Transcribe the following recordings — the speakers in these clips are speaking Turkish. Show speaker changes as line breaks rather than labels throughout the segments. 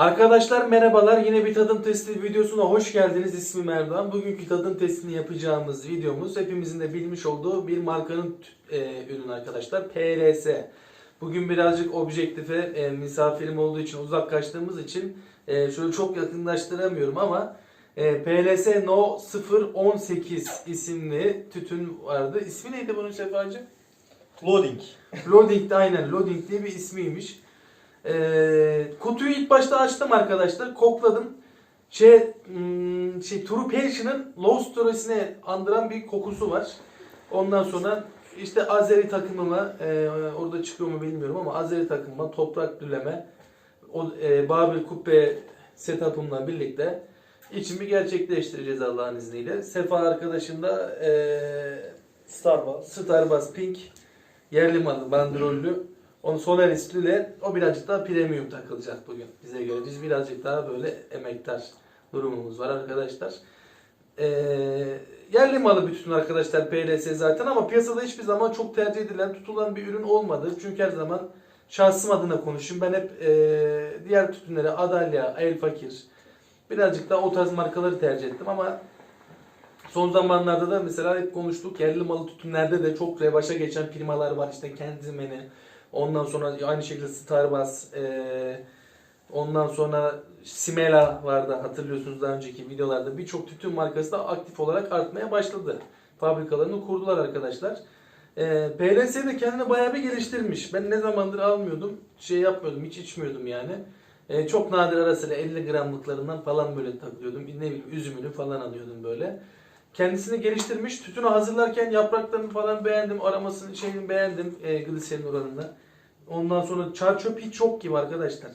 Arkadaşlar merhabalar. Yine bir tadım testi videosuna hoş geldiniz. İsmim Erdoğan. Bugünkü tadım testini yapacağımız videomuz hepimizin de bilmiş olduğu bir markanın e, ürünü arkadaşlar. PLS. Bugün birazcık objektife e, misafirim olduğu için uzak kaçtığımız için e, şöyle çok yakınlaştıramıyorum ama e, PLS No 018 isimli tütün vardı. İsmi neydi bunun Sefacığım?
Loading.
Loading de aynen Loading diye bir ismiymiş. Ee, kutuyu ilk başta açtım arkadaşlar. Kokladım. Şey, hmm, şey True Passion'ın Low Stories'ine andıran bir kokusu var. Ondan sonra işte Azeri takımıma e, orada çıkıyor mu bilmiyorum ama Azeri takımıma toprak düleme o e, Babil Kuppe setup'ımla birlikte içimi gerçekleştireceğiz Allah'ın izniyle. Sefa arkadaşım da e,
Starbucks.
Starbucks Pink yerli malı bandrollü. Onu Solaris ile o birazcık daha premium takılacak bugün bize göre. Biz birazcık daha böyle emektar durumumuz var arkadaşlar. Ee, yerli malı bir tütün arkadaşlar PLS zaten ama piyasada hiçbir zaman çok tercih edilen tutulan bir ürün olmadı. Çünkü her zaman şahsım adına konuşayım. Ben hep e, diğer tütünleri Adalya, El Fakir birazcık daha o tarz markaları tercih ettim ama Son zamanlarda da mesela hep konuştuk yerli malı tütünlerde de çok revaşa geçen firmalar var. İşte Kenzimeni, ondan sonra aynı şekilde Starbucks, eee, ondan sonra Simela vardı hatırlıyorsunuz daha önceki videolarda. Birçok tütün markası da aktif olarak artmaya başladı. Fabrikalarını kurdular arkadaşlar. Eee PLS de kendini bayağı bir geliştirmiş. Ben ne zamandır almıyordum, şey yapmıyordum, hiç içmiyordum yani. Eee, çok nadir arasıyla 50 gramlıklarından falan böyle takılıyordum. Ne bileyim üzümünü falan alıyordum böyle kendisini geliştirmiş. Tütünü hazırlarken yapraklarını falan beğendim. Aromasını şeyini beğendim e, gliserin oranında. Ondan sonra çar çöp hiç yok gibi arkadaşlar.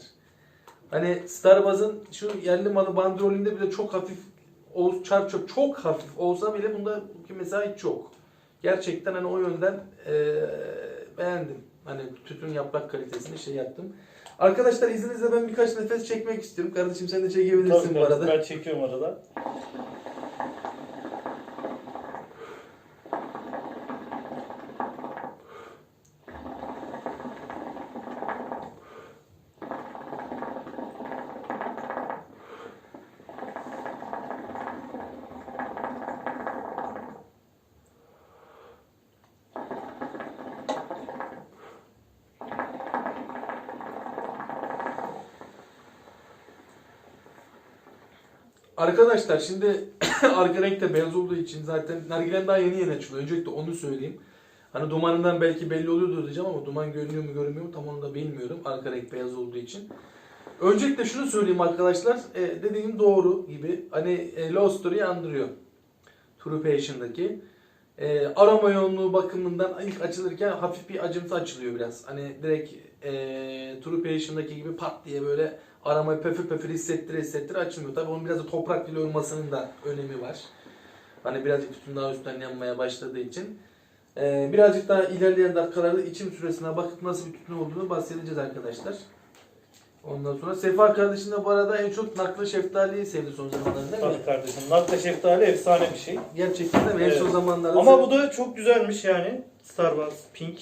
Hani Starbucks'ın şu yerli malı bandrolünde bile çok hafif o çar çöp çok hafif olsa bile bunda mesela hiç yok. Gerçekten hani o yönden e, beğendim. Hani tütün yaprak kalitesini şey yaptım. Arkadaşlar izninizle ben birkaç nefes çekmek istiyorum. Kardeşim sen de çekebilirsin
Tabii
bu arada.
Ben çekiyorum arada.
Arkadaşlar şimdi arka renk de beyaz olduğu için zaten nargilen daha yeni yeni açılıyor. Öncelikle onu söyleyeyim. Hani dumanından belki belli oluyordur diyeceğim ama duman görünüyor mu görünmüyor mu tam onu da bilmiyorum. Arka renk beyaz olduğu için. Öncelikle şunu söyleyeyim arkadaşlar. E, dediğim doğru gibi. Hani e, Low Story'yi andırıyor. True Passion'daki. E, aroma yoğunluğu bakımından ilk açılırken hafif bir acımsı açılıyor biraz. Hani direkt e, True Passion'daki gibi pat diye böyle aramayı pöfür pöfür hissettire hissettire açılmıyor. Tabii onun biraz da toprak dili olmasının da önemi var. Hani birazcık tütün daha üstten yanmaya başladığı için. Ee, birazcık daha ilerleyen dakikalarda içim süresine bakıp nasıl bir tütün olduğunu bahsedeceğiz arkadaşlar. Ondan sonra Sefa kardeşim de bu arada en çok naklı şeftaliyi sevdi son zamanlarda değil mi?
Tabii kardeşim. Nakla şeftali efsane bir şey.
Gerçekten de mi? En
Evet.
son zamanlarda
Ama bu da çok güzelmiş yani. Starbucks Pink.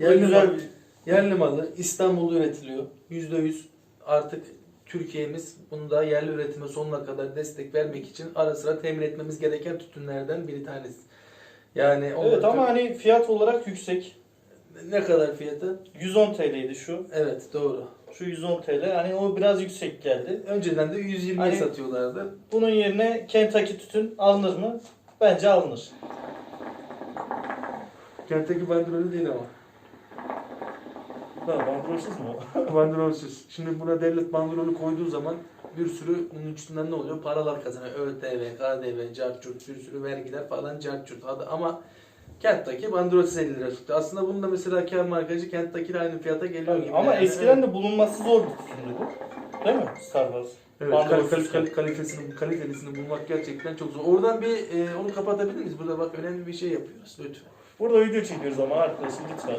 Yerli,
güzel
malı,
bir
yerli malı İstanbul'da üretiliyor. %100 artık Türkiye'miz bunu da yerli üretime sonuna kadar destek vermek için ara sıra temin etmemiz gereken tütünlerden bir tanesi. Yani
Evet ama hani fiyat olarak yüksek.
ne kadar fiyatı?
110 TL'ydi şu.
Evet doğru.
Şu 110 TL. Hani o biraz yüksek geldi.
Önceden de 120'ye
Hani-
satıyorlardı.
Bunun yerine Kentucky tütün alınır mı? Bence alınır.
Kentteki bandrolü değil ama.
Ha, bandrolsüz o?
Bandrolsüz. Şimdi buna devlet bandrolü koyduğu zaman bir sürü bunun üstünden ne oluyor? Paralar kazanıyor. ÖTV, KDV, carçurt, bir sürü vergiler falan carçurt. Adı- Ama Kentteki bandrolsüz 50 lira tuttu. Aslında bunun da mesela kar markacı Kentteki ile aynı fiyata geliyor gibi.
Ama
yani.
eskiden de bulunması zor bir tütündü bu. Değil mi? Starbucks.
Evet, kal- kal- kal- kalitesini, kalitelisini bulmak gerçekten çok zor. Oradan bir e, onu kapatabilir miyiz? Burada bak önemli bir şey yapıyoruz lütfen.
Burada video çekiyoruz ama arkadaşım lütfen.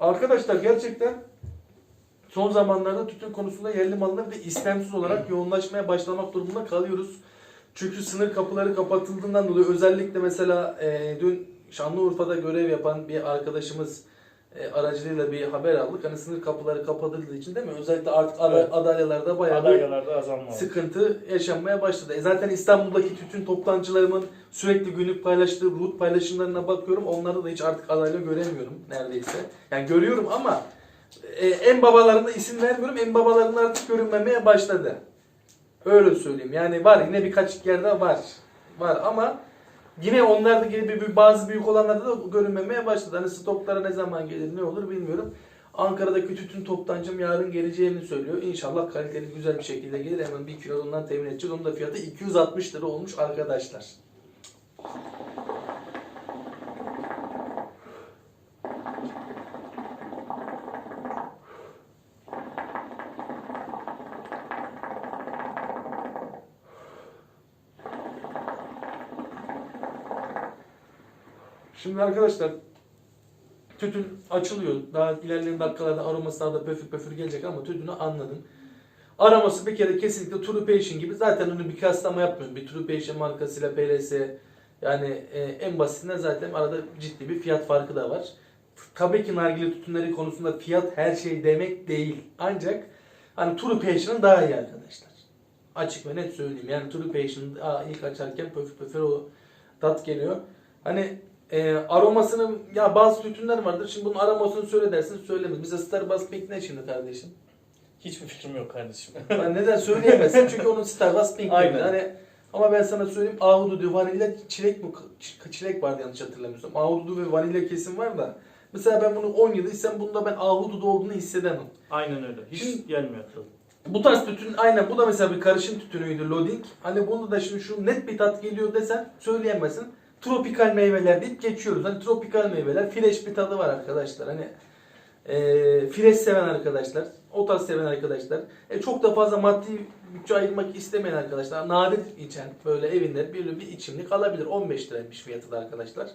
Arkadaşlar gerçekten son zamanlarda tütün konusunda yerli malına bir de istemsiz olarak yoğunlaşmaya başlamak durumunda kalıyoruz. Çünkü sınır kapıları kapatıldığından dolayı özellikle mesela e, dün Şanlıurfa'da görev yapan bir arkadaşımız e, aracılığıyla bir haber aldık. Hani sınır kapıları kapatıldığı için değil mi? Özellikle artık ada,
Evet.
adalyalarda bayağı bir
Adaylarda azalma
sıkıntı yaşanmaya başladı. E zaten İstanbul'daki tütün toptancılarımın sürekli günlük paylaştığı root paylaşımlarına bakıyorum. Onlarda da hiç artık adayla göremiyorum neredeyse. Yani görüyorum ama e, en babalarına isim vermiyorum. En babalarının artık görünmemeye başladı. Öyle söyleyeyim. Yani var yine birkaç yerde var. Var ama yine onlarda gibi bir, bazı büyük olanlarda da görünmemeye başladı. Hani stoklara ne zaman gelir ne olur bilmiyorum. Ankara'daki tütün toptancım yarın geleceğini söylüyor. İnşallah kaliteli güzel bir şekilde gelir. Hemen bir kilo ondan temin edeceğiz. Onun da fiyatı 260 lira olmuş arkadaşlar. Şimdi arkadaşlar tütün açılıyor. Daha ilerleyen dakikalarda aroması daha da pöfür pöfür gelecek ama tütünü anladım. Araması bir kere kesinlikle True Passion gibi. Zaten onu bir kıyaslama yapmıyorum. Bir True Passion markasıyla PLS yani e, en basitinden zaten arada ciddi bir fiyat farkı da var. Tabii ki nargile tütünleri konusunda fiyat her şey demek değil. Ancak hani True Passion'ın daha iyi arkadaşlar. Açık ve net söyleyeyim. Yani True Passion ilk açarken pöfür pöfür o tat geliyor. Hani e, aromasının ya bazı tütünler vardır. Şimdi bunun aromasını söyle dersin söylemez. Mesela Starbucks Pink ne şimdi kardeşim?
Hiçbir fikrim yok kardeşim.
Ben neden söyleyemezsin? Çünkü onun Starbucks Pink
Aynen.
Hani ama ben sana söyleyeyim ahududu diyor. Vanilya çilek mi? Çilek vardı yanlış hatırlamıyorsam. Ahududu ve vanilya kesim var da. Mesela ben bunu 10 yıl içsem bunda ben ahududu olduğunu hissedemem.
Aynen öyle. Hiç
Şimdi-
gelmiyor tadı.
Bu tarz tütün aynen bu da mesela bir karışım tütünüydü loading. Hani bunu da şimdi şu net bir tat geliyor desen söyleyemezsin. Tropikal meyveler deyip geçiyoruz. Hani tropikal meyveler fresh bir tadı var arkadaşlar. Hani e, fresh seven arkadaşlar, o tarz seven arkadaşlar. E, çok da fazla maddi bütçe ayırmak istemeyen arkadaşlar. Nadir içen böyle evinde bir, bir içimlik alabilir. 15 liraymış fiyatı da arkadaşlar.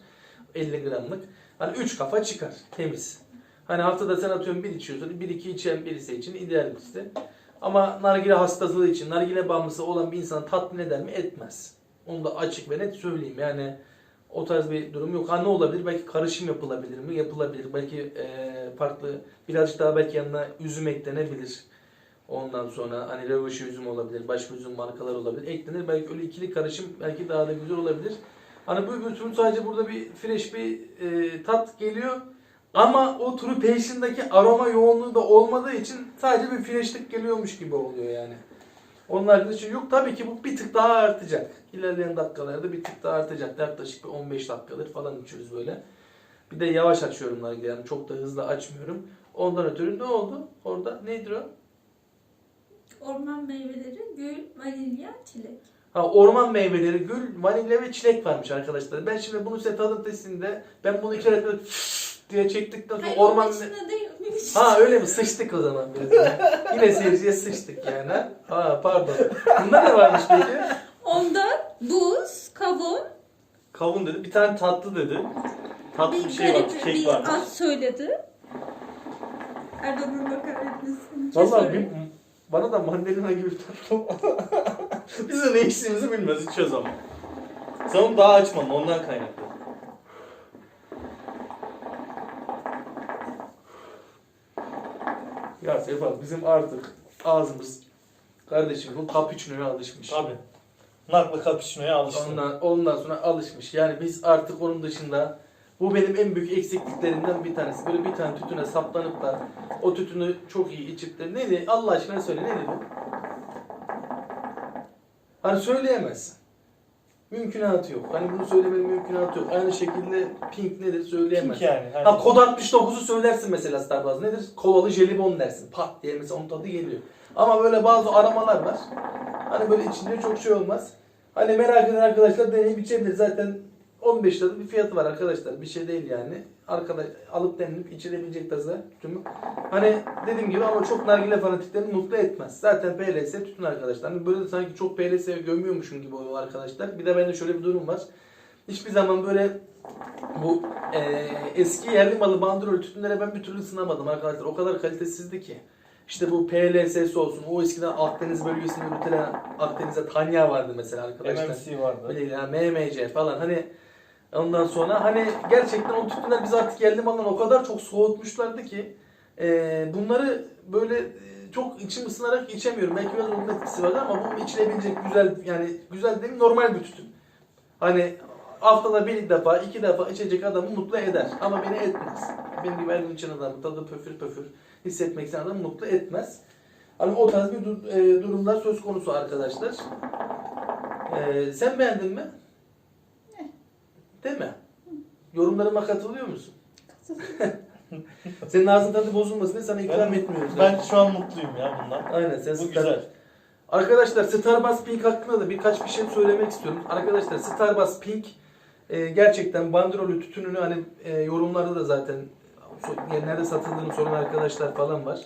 50 gramlık. Hani 3 kafa çıkar temiz. Hani haftada sen atıyorum bir içiyorsan bir iki içen birisi için ideal birisi. Ama nargile hastalığı için, nargile bağımlısı olan bir insan tatmin eder mi? Etmez. Onu da açık ve net söyleyeyim. Yani o tarz bir durum yok. Ha ne olabilir? Belki karışım yapılabilir mi? Yapılabilir. Belki e, farklı, birazcık daha belki yanına üzüm eklenebilir. Ondan sonra hani röveşi üzüm olabilir, başka üzüm markalar olabilir. Eklenir. Belki öyle ikili karışım belki daha da güzel olabilir. Hani bu bütün sadece burada bir fresh bir e, tat geliyor. Ama o True Passion'daki aroma yoğunluğu da olmadığı için sadece bir freshlik geliyormuş gibi oluyor yani. Onun şey yok. Tabii ki bu bir tık daha artacak. İlerleyen dakikalarda bir tık daha artacak. Yaklaşık bir 15 dakikadır falan içiyoruz böyle. Bir de yavaş açıyorum nargile yani çok da hızlı açmıyorum. Ondan ötürü ne oldu? Orada nedir o?
Orman meyveleri, gül, vanilya, çilek.
Ha, orman meyveleri, gül, vanilya ve çilek varmış arkadaşlar. Ben şimdi bunu size tadım testinde ben bunu iki böyle diye çektikten sonra
Hayır,
orman...
içinde değil.
Ha öyle mi? Sıçtık o zaman biraz. yine. Yine seyirciye sıçtık yani. ha? Ha pardon. Bunda ne varmış peki?
Onda buz, kavun,
Kavun dedi. Bir tane tatlı dedi. Tatlı bir,
bir
şey var.
garip
Kek
bir
var.
ad söyledi. Erdoğan'ın kahretmesin.
Vallahi bir, bana da mandalina gibi tatlı. Biz de ne içtiğimizi bilmez içiyoruz ama. Sen onu daha açmadın ondan kaynaklı.
Ya Sefa bizim artık ağzımız kardeşim bu cappuccino'ya alışmış.
Tabi. Naklı cappuccino'ya alıştım.
Ondan, ondan sonra alışmış. Yani biz artık onun dışında bu benim en büyük eksikliklerimden bir tanesi. Böyle bir tane tütüne saplanıp da o tütünü çok iyi içip de neydi? Allah aşkına söyle neydi bu? Hani söyleyemezsin. Mümkünatı yok. Hani bunu söylemenin mümkünatı yok. Aynı şekilde pink nedir söyleyemezsin.
Pink yani. Hani
Ha kod 69'u söylersin mesela Starbucks. Nedir? Kolalı jelibon dersin. Pat diye mesela onun tadı geliyor. Ama böyle bazı aramalar var. Hani böyle içinde çok şey olmaz. Hani merak eden arkadaşlar deneyip içebilir. Zaten 15 lira bir fiyatı var arkadaşlar. Bir şey değil yani. Arkadaş alıp denilip içilebilecek tarzda tütün. Hani dediğim gibi ama çok nargile fanatiklerini mutlu etmez. Zaten PLS tütün arkadaşlar. Hani böyle sanki çok PLS'ye gömüyormuşum gibi oluyor arkadaşlar. Bir de bende şöyle bir durum var. Hiçbir zaman böyle bu e, eski yerli malı bandrol tütünlere ben bir türlü ısınamadım arkadaşlar. O kadar kalitesizdi ki. İşte bu PLS'si olsun. O eskiden Akdeniz bölgesinde üretilen Akdeniz'de Tanya vardı mesela arkadaşlar.
MMC vardı.
Böyle ya MMC falan hani Ondan sonra hani gerçekten o tütünler biz artık yerli malından o kadar çok soğutmuşlardı ki e, bunları böyle e, çok içim ısınarak içemiyorum. Belki biraz onun etkisi vardı ama bu içilebilecek güzel yani güzel değil normal bir tütün. Hani haftada bir defa iki defa içecek adamı mutlu eder ama beni etmez. Benim gibi her gün içen adamı tadı pöfür pöfür hissetmek isteyen adamı mutlu etmez. Hani o tarz bir du- e, durumlar söz konusu arkadaşlar. E, sen beğendin mi? Değil mi? Yorumlarıma katılıyor musun? Senin ağzın tadı bozulmasın diye sana ikram
Ben-
etmiyoruz.
Ben şu an mutluyum ya bundan.
Aynen sen
Bu
Star-
güzel.
Arkadaşlar Starbucks Pink hakkında da birkaç bir şey söylemek istiyorum. Arkadaşlar Starbucks Pink e, gerçekten bandrolü tütününü hani e, yorumlarda da zaten so- nerede satıldığını soran arkadaşlar falan var.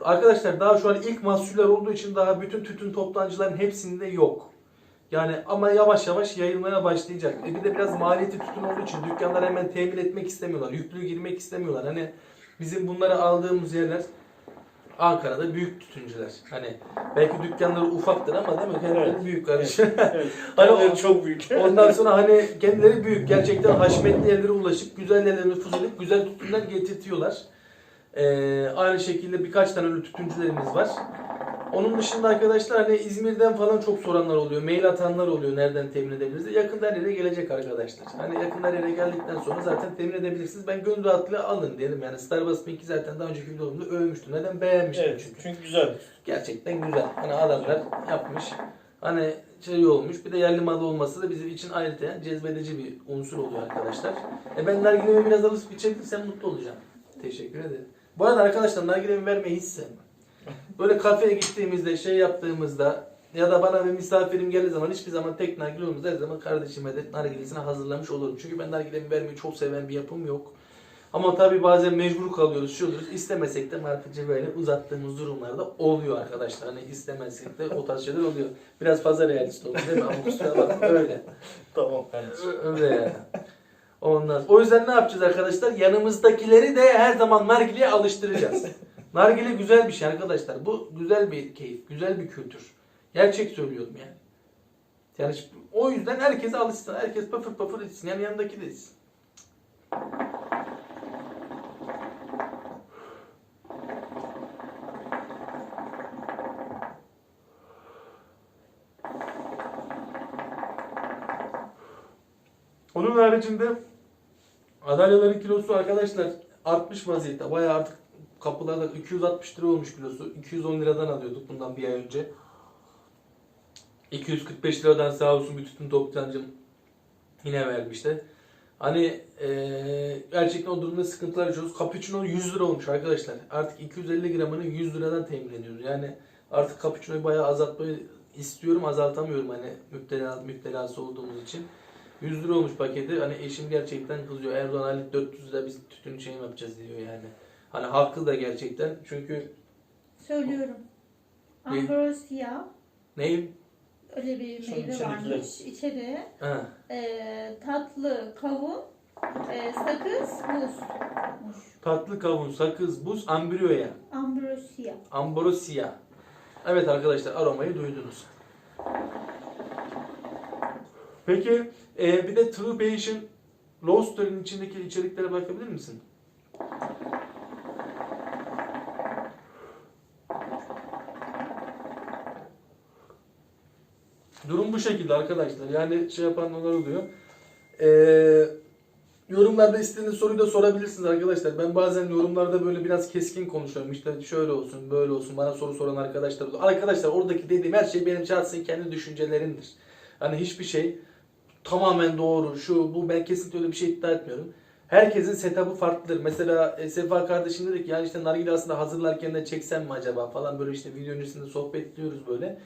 Arkadaşlar daha şu an ilk mahsuller olduğu için daha bütün tütün toptancıların hepsinde yok. Yani ama yavaş yavaş yayılmaya başlayacak. E bir de biraz maliyeti tütün olduğu için dükkanlar hemen temin etmek istemiyorlar. Yüklü girmek istemiyorlar. Hani bizim bunları aldığımız yerler Ankara'da büyük tütüncüler. Hani belki dükkanları ufaktır ama değil mi? Kendileri
Evet.
büyük kardeşim.
Evet.
Hani o-
çok büyük.
Ondan sonra hani kendileri büyük. Gerçekten haşmetli yerlere ulaşıp güzel yerlere nüfuz edip güzel tütünler getirtiyorlar. Ee, aynı şekilde birkaç tane öyle tütüncülerimiz var. Onun dışında arkadaşlar hani İzmir'den falan çok soranlar oluyor. Mail atanlar oluyor. Nereden temin edebiliriz? diye. Yakında her yere gelecek arkadaşlar. Hani yakında her yere geldikten sonra zaten temin edebilirsiniz. Ben gönül rahatlığıyla alın dedim. Yani Starbucks Pink'i zaten daha önceki videomda övmüştüm. Neden? Beğenmiştim
Evet
çünkü
çünkü güzel.
gerçekten güzel. Hani adamlar yapmış. Hani şey olmuş. Bir de yerli malı olması da bizim için ayrıca cezbedici bir unsur oluyor arkadaşlar. E ben nargilemi biraz alıp içebilirsem mutlu olacağım. Teşekkür ederim. Bu arada arkadaşlar nargilemi vermeyi hiç sevmem. Böyle kafeye gittiğimizde şey yaptığımızda ya da bana bir misafirim geldiği zaman hiçbir zaman tek nargile olmaz. Her zaman kardeşime de nargilesini hazırlamış olurum. Çünkü ben nargilemi vermeyi çok seven bir yapım yok. Ama tabii bazen mecbur kalıyoruz, şey oluruz. İstemesek de markacı böyle uzattığımız durumlarda oluyor arkadaşlar. Hani istemezsek de o tarz şeyler oluyor. Biraz fazla realist oldu değil mi? Ama kusura bakma öyle.
Tamam kardeşim.
Öyle yani. Ondan. O yüzden ne yapacağız arkadaşlar? Yanımızdakileri de her zaman nargileye alıştıracağız. Nargile güzel bir şey arkadaşlar. Bu güzel bir keyif, güzel bir kültür. Gerçek söylüyorum yani. Yani ş- o yüzden herkese alışsın. Herkes pafır pafır içsin. Yani yanındaki de içsin. Onun haricinde adalyaların kilosu arkadaşlar artmış vaziyette. Bayağı artık kapılarda 260 lira olmuş kilosu. 210 liradan alıyorduk bundan bir ay önce. 245 liradan sağ olsun bir tütün toptancım yine vermişti. Hani eee, gerçekten o durumda sıkıntılar yaşıyoruz. Cappuccino 100 lira olmuş arkadaşlar. Artık 250 gramını 100 liradan temin ediyoruz. Yani artık cappuccino'yu bayağı azaltmayı istiyorum. Azaltamıyorum hani müptela, müptelası olduğumuz için. 100 lira olmuş paketi. Hani eşim gerçekten kızıyor. Erdoğan Ali 400 lira biz tütün şey yapacağız diyor yani. Hani haklı da gerçekten. Çünkü
Söylüyorum.
Ne?
Ambrosia
neyim?
öyle bir
Şunun
meyve
içindekiler.
varmış. İçeri
Ha.
e, tatlı kavun, e, sakız, buzmuş.
Tatlı kavun, sakız, buz, ambriyoya.
Ambrosia.
Ambrosia. Evet arkadaşlar aromayı duydunuz. Peki e, bir de True Passion Roaster'ın içindeki içeriklere bakabilir misin? Durum bu şekilde arkadaşlar. Yani şey yapanlar oluyor. Ee, yorumlarda istediğiniz soruyu da sorabilirsiniz arkadaşlar. Ben bazen yorumlarda böyle biraz keskin konuşuyorum. İşte şöyle olsun, böyle olsun. Bana soru soran arkadaşlar oluyor. Arkadaşlar oradaki dediğim her şey benim şahsi kendi düşüncelerimdir. Hani hiçbir şey tamamen doğru, şu, bu ben kesinlikle öyle bir şey iddia etmiyorum. Herkesin setup'ı farklıdır. Mesela e, Sefa kardeşim dedi ki yani işte nargile aslında hazırlarken de çeksem mi acaba falan böyle işte video öncesinde sohbet ediyoruz böyle.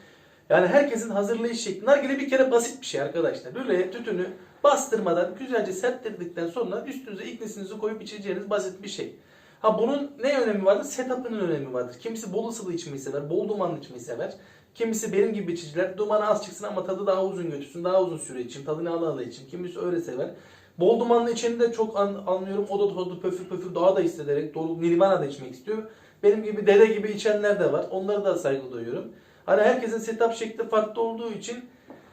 Yani herkesin hazırlayış şekli. Nargile bir kere basit bir şey arkadaşlar. Böyle tütünü bastırmadan güzelce serptirdikten sonra üstünüze iknisinizi koyup içeceğiniz basit bir şey. Ha bunun ne önemi vardır? Setup'ının önemi vardır. Kimisi bol ısılı içmeyi sever, bol dumanlı içmeyi sever. Kimisi benim gibi içiciler dumanı az çıksın ama tadı daha uzun götürsün, daha uzun süre için, tadını ala ala için. Kimisi öyle sever. Bol dumanlı içeni de çok an- anlıyorum. O da tadı pöfür pöfür daha da hissederek dolu Nirvana da içmek istiyor. Benim gibi dede gibi içenler de var. Onlara da saygı duyuyorum. Hani herkesin setup şekli farklı olduğu için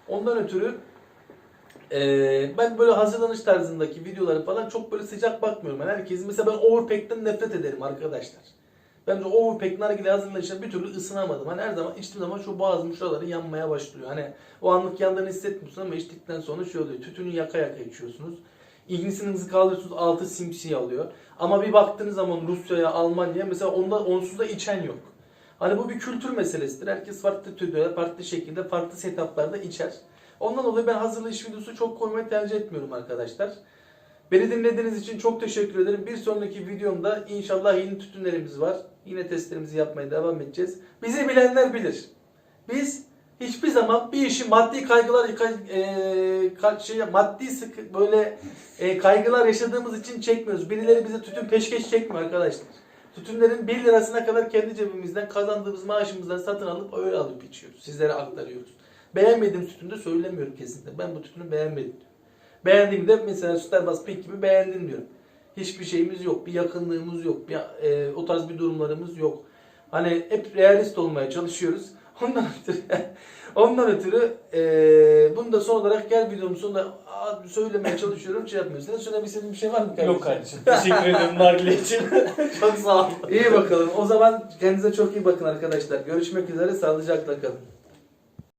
ondan ötürü Ee, ben böyle hazırlanış tarzındaki videoları falan çok böyle sıcak bakmıyorum. Yani herkesin mesela ben overpack'ten nefret ederim arkadaşlar. Ben de overpack nargile hazırlanışına bir türlü ısınamadım. Hani her zaman içtiğim zaman şu boğazım şuraları yanmaya başlıyor. Hani o anlık yandığını hissetmiyorsun ama içtikten sonra şey oluyor. Tütünü yaka yaka içiyorsunuz. İgnisinizi kaldırıyorsunuz altı simsiyah alıyor. Ama bir baktığınız zaman Rusya'ya, Almanya'ya mesela onda onsuz da içen yok. Hani bu bir kültür meselesidir. Herkes farklı türde, farklı şekilde, farklı setuplarda içer. Ondan dolayı ben hazırlayış videosu çok koymayı tercih etmiyorum arkadaşlar. Beni dinlediğiniz için çok teşekkür ederim. Bir sonraki videomda inşallah yeni tütünlerimiz var. Yine testlerimizi yapmaya devam edeceğiz. Bizi bilenler bilir. Biz hiçbir zaman bir işi maddi kaygılar e, şey, maddi sıkı böyle e, kaygılar yaşadığımız için çekmiyoruz. Birileri bize tütün peşkeş çekmiyor arkadaşlar. Tütünlerin 1 lirasına kadar kendi cebimizden kazandığımız maaşımızdan satın alıp öyle alıp içiyoruz. Sizlere aktarıyoruz. Beğenmediğim tütünü de söylemiyorum kesinlikle. Ben bu tütünü beğenmedim diyorum. Beğendiğimde mesela Starbucks Pink gibi beğendim diyorum. Hiçbir şeyimiz yok, bir yakınlığımız yok, bir, e, o tarz bir durumlarımız yok. Hani hep realist olmaya çalışıyoruz. Ondan ötürü, ondan ötürü e, bunu da son olarak gel videomun sonunda söylemeye çalışıyorum. Şey yapmıyorsun. Söylemek istediğin bir şey var mı kardeşim?
Yok kardeşim. Teşekkür ederim nargile için. Çok sağ ol.
İyi bakalım. O zaman kendinize çok iyi bakın arkadaşlar. Görüşmek üzere. Sağlıcakla kalın.